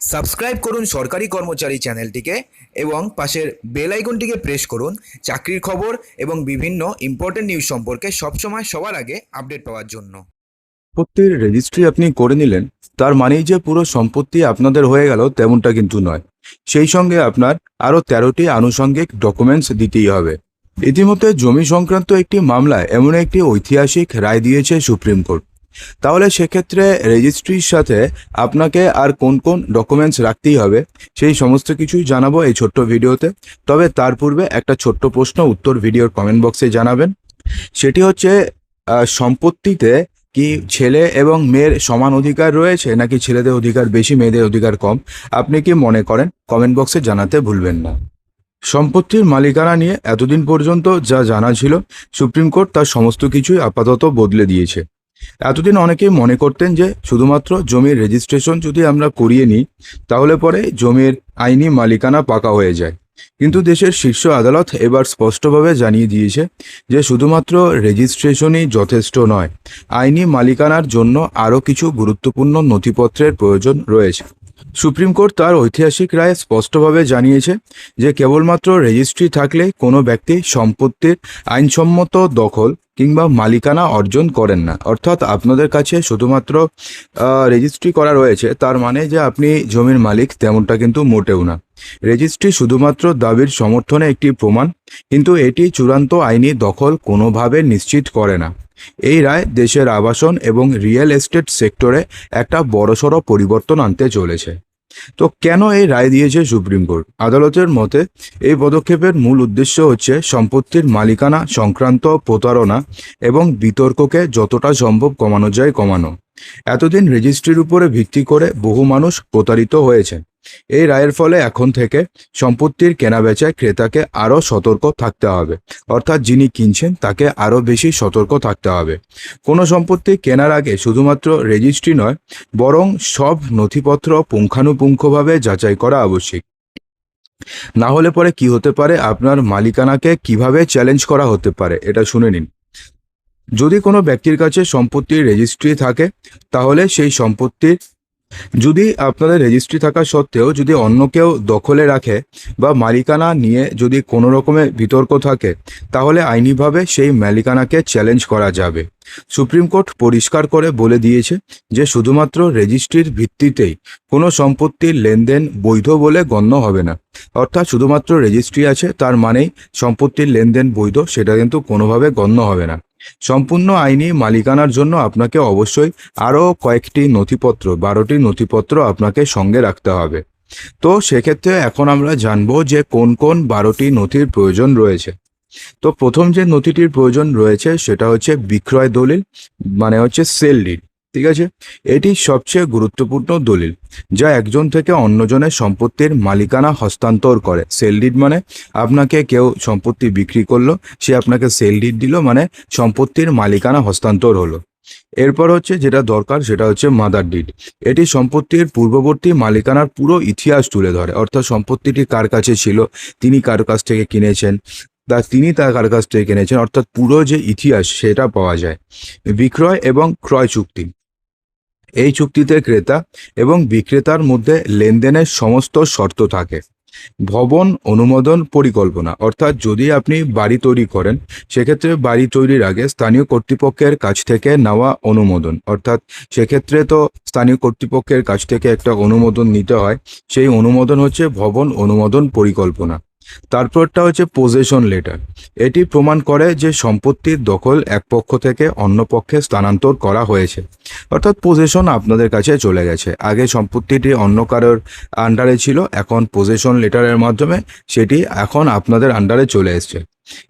Subscribe করুন সরকারি কর্মচারী চ্যানেলটিকে এবং পাশের বেল আইকনটিকে প্রেস করুন চাকরির খবর এবং বিভিন্ন ইম্পর্টেন্ট নিউজ সম্পর্কে সবসময় সবার আগে আপডেট পাওয়ার জন্য। সম্পত্তির রেজিস্ট্রি আপনি করে নিলেন, তার মানেই যে পুরো সম্পত্তি আপনাদের হয়ে গেল তেমনটা কিন্তু নয়। সেই সঙ্গে আপনার আরও তেরোটি আনুষঙ্গিক ডকুমেন্টস দিতেই হবে। ইতিমধ্যে জমি সংক্রান্ত একটি মামলায় এমন একটি ঐতিহাসিক রায় দিয়েছে সুপ্রিম কোর্ট। তাহলে সেক্ষেত্রে রেজিস্ট্রির সাথে আপনাকে আর কোন কোন ডকুমেন্টস রাখতেই হবে, সেই সমস্ত কিছুই জানাব এই ছোট্ট ভিডিওতে। তবে তার পূর্বে একটা ছোট্ট প্রশ্ন, উত্তর ভিডিওর কমেন্ট বক্সে জানাবেন। সেটি হচ্ছে সম্পত্তিতে কি ছেলে এবং মেয়ের সমান অধিকার রয়েছে, নাকি ছেলেদের অধিকার বেশি, মেয়েদের অধিকার কম? আপনি কি মনে করেন? কমেন্ট বক্সে জানাতে ভুলবেন না। সম্পত্তির মালিকানা নিয়ে এতদিন পর্যন্ত যা জানা ছিল, সুপ্রিম কোর্ট তার সমস্ত কিছুই আপাতত বদলে দিয়েছে। এতদিন অনেকে মনে করতেন যে শুধুমাত্র জমির রেজিস্ট্রেশন যদি আমরা করিয়ে নিই, তাহলে পরে জমির আইনি মালিকানা পাকা হয়ে যায়। কিন্তু দেশের শীর্ষ আদালত এবার স্পষ্টভাবে জানিয়ে দিয়েছে যে শুধুমাত্র রেজিস্ট্রেশনই যথেষ্ট নয়, আইনি মালিকানার জন্য আরও কিছু গুরুত্বপূর্ণ নথিপত্রের প্রয়োজন রয়েছে। সুপ্রিম কোর্ট তার ঐতিহাসিক রায় স্পষ্টভাবে জানিয়েছে যে কেবলমাত্র রেজিস্ট্রি থাকলে কোনো ব্যক্তি সম্পত্তির আইনসম্মত দখল কিংবা মালিকানা অর্জন করেন না। অর্থাৎ আপনাদের কাছে শুধুমাত্র রেজিস্ট্রি করা রয়েছে, তার মানে যে আপনি জমির মালিক তেমনটা কিন্তু মোটেও না। রেজিস্ট্রি শুধুমাত্র দাবির সমর্থনে একটি প্রমাণ, কিন্তু এটি চূড়ান্ত আইনি দখল কোনোভাবে নিশ্চিত করে না। এই রায় দেশের আবাসন এবং রিয়েল এস্টেট সেক্টরে একটা বড়সড় পরিবর্তন আনতে চলেছে। তো কেন এই রায় দিয়েছে সুপ্রিম কোর্ট? আদালতের মতে, এই পদক্ষেপের মূল উদ্দেশ্য হচ্ছে সম্পত্তির মালিকানা সংক্রান্ত প্রতারণা এবং বিতর্ককে যতটা সম্ভব কমানো যায় কমানো। এতদিন রেজিস্ট্রির উপরে ভিত্তি করে বহু মানুষ প্রতারিত হয়েছে এই রায়ের ফলে এখন থেকে সম্পত্তির কেনাবেচায় ক্রেতাকে আরও সতর্ক থাকতে হবে। অর্থাৎ যিনি কিনছেন তাকে আরও বেশি সতর্ক থাকতে হবে। কোনো সম্পত্তি কেনার আগে শুধুমাত্র রেজিস্ট্রি নয়, বরং সব নথিপত্র পুঙ্খানুপুঙ্খভাবে যাচাই করা আবশ্যিক। না হলে পরে কি হতে পারে, আপনার মালিকানাকে কীভাবে চ্যালেঞ্জ করা হতে পারে, এটা শুনে নিন। যদি কোনো ব্যক্তির কাছে সম্পত্তির রেজিস্ট্রি থাকে, তাহলে সেই সম্পত্তির যদি আপনাদের রেজিস্ট্রি থাকা সত্ত্বেও যদি অন্য কেউ দখলে রাখে বা মালিকানা নিয়ে যদি কোনো রকমের বিতর্ক থাকে, তাহলে আইনিভাবে সেই মালিকানাকে চ্যালেঞ্জ করা যাবে। সুপ্রিম কোর্ট পরিষ্কার করে বলে দিয়েছে যে শুধুমাত্র রেজিস্ট্রির ভিত্তিতেই কোনো সম্পত্তির লেনদেন বৈধ বলে গণ্য হবে না। অর্থাৎ শুধুমাত্র রেজিস্ট্রি আছে, তার মানেই সম্পত্তির লেনদেন বৈধ, সেটা কিন্তু কোনোভাবে গণ্য হবে না। সম্পূর্ণ আইনি মালিকানার জন্য আপনাকে অবশ্যই আরও কয়েকটি নথিপত্র, বারোটি নথিপত্র আপনাকে সঙ্গে রাখতে হবে। তো সেক্ষেত্রে এখন আমরা জানব যে কোন কোন বারোটি নথির প্রয়োজন রয়েছে। তো প্রথম যে নথিটির প্রয়োজন রয়েছে সেটা হচ্ছে বিক্রয় দলিল মানে হচ্ছে সেল ডিড ঠিক আছে? এটি সবচেয়ে গুরুত্বপূর্ণ দলিল, যা একজন থেকে অন্যজনের সম্পত্তির মালিকানা হস্তান্তর করে। সেল ডিড মানে আপনাকে কেউ সম্পত্তি বিক্রি করল, সে আপনাকে সেল ডিড দিল মানে সম্পত্তির মালিকানা হস্তান্তর হলো। এরপর হচ্ছে যেটা দরকার, সেটা হচ্ছে মাদার ডিড এটি সম্পত্তির পূর্ববর্তী মালিকানার পুরো ইতিহাস তুলে ধরে। অর্থাৎ সম্পত্তিটি কার কাছে ছিল? তিনি কার কাছ থেকে কিনেছেন? তা তিনি তার কার কাছ থেকে কিনেছেন? অর্থাৎ পুরো যে ইতিহাস, সেটা পাওয়া যায়। বিক্রয় এবং ক্রয় চুক্তি। এই চুক্তিতে ক্রেতা এবং বিক্রেতার মধ্যে লেনদেনের সমস্ত শর্ত থাকে। ভবন অনুমোদন পরিকল্পনা, অর্থাৎ যদি আপনি বাড়ি তৈরি করেন, সেক্ষেত্রে বাড়ি তৈরির আগে স্থানীয় কর্তৃপক্ষের কাছ থেকে নেওয়া অনুমোদন, অর্থাৎ সেক্ষেত্রে তো স্থানীয় কর্তৃপক্ষের কাছ থেকে একটা অনুমোদন নিতে হয়। সেই অনুমোদন হচ্ছে ভবন অনুমোদন পরিকল্পনা। তারপরটা হচ্ছে পোজেশন লেটার এটি প্রমাণ করে যে সম্পত্তির দখল এক পক্ষ থেকে অন্য পক্ষে স্থানান্তর করা হয়েছে। অর্থাৎ পোজেশন আপনাদের কাছে চলে গেছে। আগে সম্পত্তিটি অন্য কারোর আন্ডারে ছিল, এখন পোজেশন লেটারের মাধ্যমে সেটি এখন আপনাদের আন্ডারে চলে এসছে।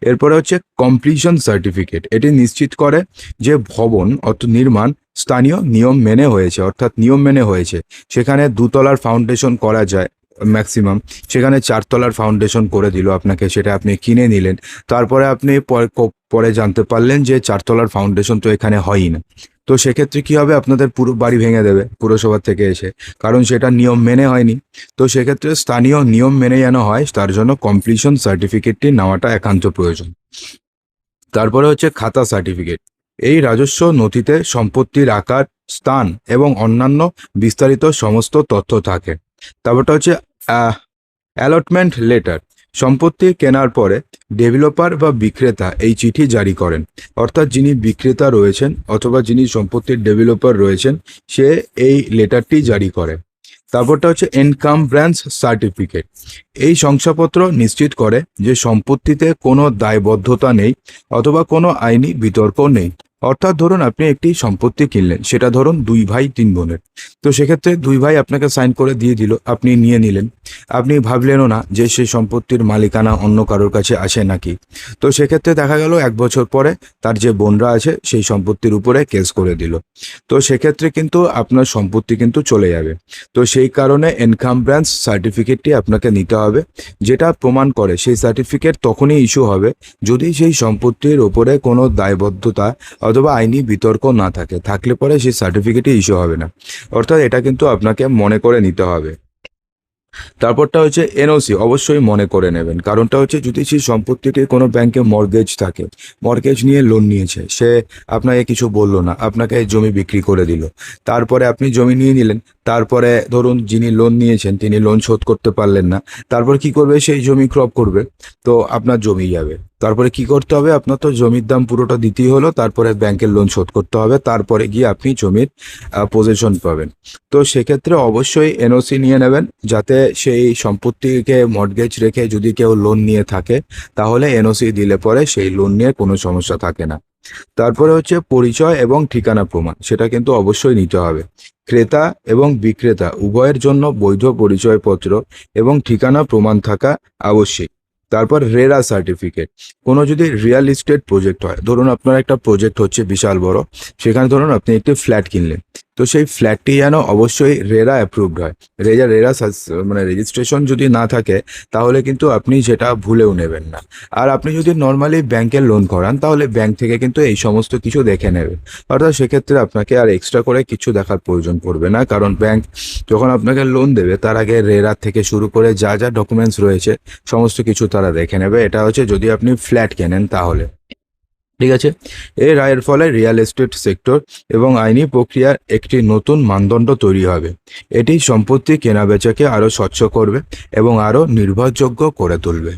এরপরে হচ্ছে কমপ্লিশন সার্টিফিকেট এটি নিশ্চিত করে যে ভবন অর্থাৎ নির্মাণ স্থানীয় নিয়ম মেনে হয়েছে, অর্থাৎ নিয়ম মেনে হয়েছে। সেখানে দুতলার ফাউন্ডেশন করা যায়। ম্যাক্সিমাম সেখানে চারতলার ফাউন্ডেশন করে দিল আপনাকে, সেটা আপনি কিনে নিলেন। তারপরে আপনি পরে- জানতে পারলেন যে চারতলার ফাউন্ডেশন তো এখানে হয়ই না। তো সেক্ষেত্রে কি হবে? আপনাদের পুরো বাড়ি ভেঙে দেবে পুরসভা থেকে এসে। কারণ সেটা নিয়ম মেনে হয়নি। তো সেক্ষেত্রে স্থানীয় নিয়ম মেনে যেন হয়, তার জন্য কমপ্লিশন সার্টিফিকেটটি নেওয়াটা একান্ত প্রয়োজন। তারপরে হচ্ছে খাতা সার্টিফিকেট এই রাজস্ব নথিতে সম্পত্তির আকার, স্থান এবং অন্যান্য বিস্তারিত সমস্ত তথ্য থাকে। তারপরটা হচ্ছে অ্যালটমেন্ট লেটার সম্পত্তি কেনার পরে ডেভেলপার বা বিক্রেতা এই চিঠি জারি করেন। অর্থাৎ যিনি বিক্রেতা রয়েছেন অথবা যিনি সম্পত্তির ডেভেলপার রয়েছেন, সে এই লেটারটি জারি করে। তারপরটা হচ্ছে ইনকাম ব্রাঞ্চ সার্টিফিকেট এই শংসাপত্র নিশ্চিত করে যে সম্পত্তিতে কোনো দায়বদ্ধতা নেই অথবা কোনো আইনি বিতর্ক নেই। অর্থাৎ ধরুন আপনি একটি সম্পত্তি কিনলেন, সেটা ধরুন দুই ভাই, তিন বোনের। তো সেক্ষেত্রে দুই ভাই আপনাকে সাইন করে দিয়ে দিল, আপনি নিয়ে নিলেন। আপনি ভাবলেনও না যে সেই সম্পত্তির মালিকানা অন্য কারোর কাছে আছে নাকি। তো সেক্ষেত্রে দেখা গেল এক বছর পরে তার যে বোনরা আছে, সেই সম্পত্তির উপরে কেস করে দিল। তো সেক্ষেত্রে কিন্তু আপনার সম্পত্তি কিন্তু চলে যাবে। তো সেই কারণে ইনকাম ব্রাঞ্চ সার্টিফিকেটটি আপনাকে নিতে হবে, যেটা প্রমাণ করে সেই সার্টিফিকেট তখনই ইস্যু হবে, যদি সেই সম্পত্তির ওপরে কোনো দায়বদ্ধতা অথবা আইনি বিতর্ক না থাকে, থাকলে পরে সেই সার্টিফিকেটই ইস্যু হবে না। অর্থাৎ এটা কিন্তু আপনাকে মনে করে নিতে হবে। তারপরটা হচ্ছে এনওসি অবশ্যই মনে করে নেবেন। কারণটা হচ্ছে যদি সেই সম্পত্তিটি কোনো ব্যাংকে মর্গেজ থাকে মর্গেজ নিয়ে লোন নিয়েছে, সে আপনাকে কিছু বলল না, আপনাকে জমি বিক্রি করে দিল। তারপরে আপনি জমি নিয়ে নিলেন তারপরে ধরুন যিনি লোন নিয়েছেন, তিনি লোন শোধ করতে পারলেন না, তারপর কি করবে? সেই জমি ক্রপ করবে। তো আপনার জমি যাবে। তারপরে কি করতে হবে? আপনার তো জমির দাম পুরোটা দিতেই হলো, তারপরে ব্যাংকের লোন শোধ করতে হবে, তারপরে গিয়ে আপনি জমির পজিশন পাবেন। তো সেক্ষেত্রে অবশ্যই এনওসি নিয়ে নেবেন, যাতে সেই সম্পত্তিকে মর্গেজ রেখে যদি কেউ লোন নিয়ে থাকে, তাহলে এনওসি দিলে পরে সেই লোন নিয়ে কোনো সমস্যা থাকে না। তারপরে হচ্ছে পরিচয় এবং ঠিকানা প্রমাণ, সেটা কিন্তু অবশ্যই নিতে হবে। ক্রেতা এবং বিক্রেতা, উভয়ের জন্য বৈধ পরিচয়পত্র এবং ঠিকানা প্রমাণ থাকা আবশ্যিক। তারপর রেরা সার্টিফিকেট কোনো যদি রিয়েল ইস্টেট প্রজেক্ট হয়, ধরুন আপনার একটা প্রজেক্ট হচ্ছে বিশাল বড়, সেখানে ধরুন আপনি একটি ফ্ল্যাট কিনলেন। তো সেই ফ্ল্যাটটি যেন অবশ্যই রেরা অ্যাপ্রুভড হয়। রেজা রেরা মানে রেজিস্ট্রেশন যদি না থাকে, তাহলে কিন্তু আপনি সেটা ভুলেও নেবেন না। আর আপনি যদি নর্মালি ব্যাংকের লোন করান, তাহলে ব্যাংক থেকে কিন্তু এই সমস্ত কিছু দেখে নেবে। অর্থাৎ সেক্ষেত্রে আপনাকে আর এক্সট্রা করে কিছু দেখার প্রয়োজন পড়বে না, কারণ ব্যাংক যখন আপনাকে লোন দেবে, তার আগে রেরা থেকে শুরু করে যা যা ডকুমেন্টস রয়েছে, সমস্ত কিছু তারা দেখে নেবে। এটা হচ্ছে যদি আপনি ফ্ল্যাট কেনেন তাহলে। ঠিক আছে? এই রায়ের ফলে রিয়েল এস্টেট সেক্টর এবং আইনি প্রক্রিয়ার একটি নতুন মানদণ্ড তৈরি হবে। এটি সম্পত্তি কেনাবেচাকে আরও স্বচ্ছ করবে এবং আরও নির্ভরযোগ্য করে তুলবে।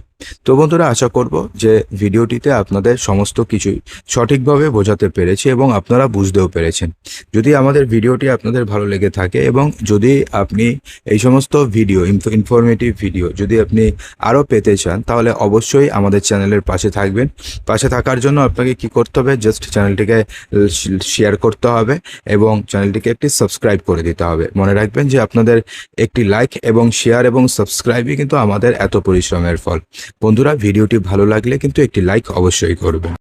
তো বন্ধুরা, আশা করব যে ভিডিওটিতে আপনাদের সমস্ত কিছুই সঠিকভাবে বোঝাতে পেরেছি এবং আপনারা বুঝতেও পেরেছেন। যদি আমাদের ভিডিওটি আপনাদের ভালো লেগে থাকে এবং যদি আপনি এই সমস্ত ভিডিও ইনফরমেটিভ ভিডিও যদি আপনি আরও পেতে চান, তাহলে অবশ্যই আমাদের চ্যানেলের পাশে থাকবেন। পাশে থাকার জন্য আপনাকে কি করতে হবে? জাস্ট চ্যানেলটিকে শেয়ার করতে হবে এবং চ্যানেলটিকে একটি সাবস্ক্রাইব করে দিতে হবে। মনে রাখবেন যে আপনাদের একটি লাইক এবং শেয়ার এবং সাবস্ক্রাইবই কিন্তু আমাদের এত পরিশ্রমের ফল। বন্ধুরা ভিডিওটি ভালো লাগলে কিন্তু একটি লাইক অবশ্যই করবেন।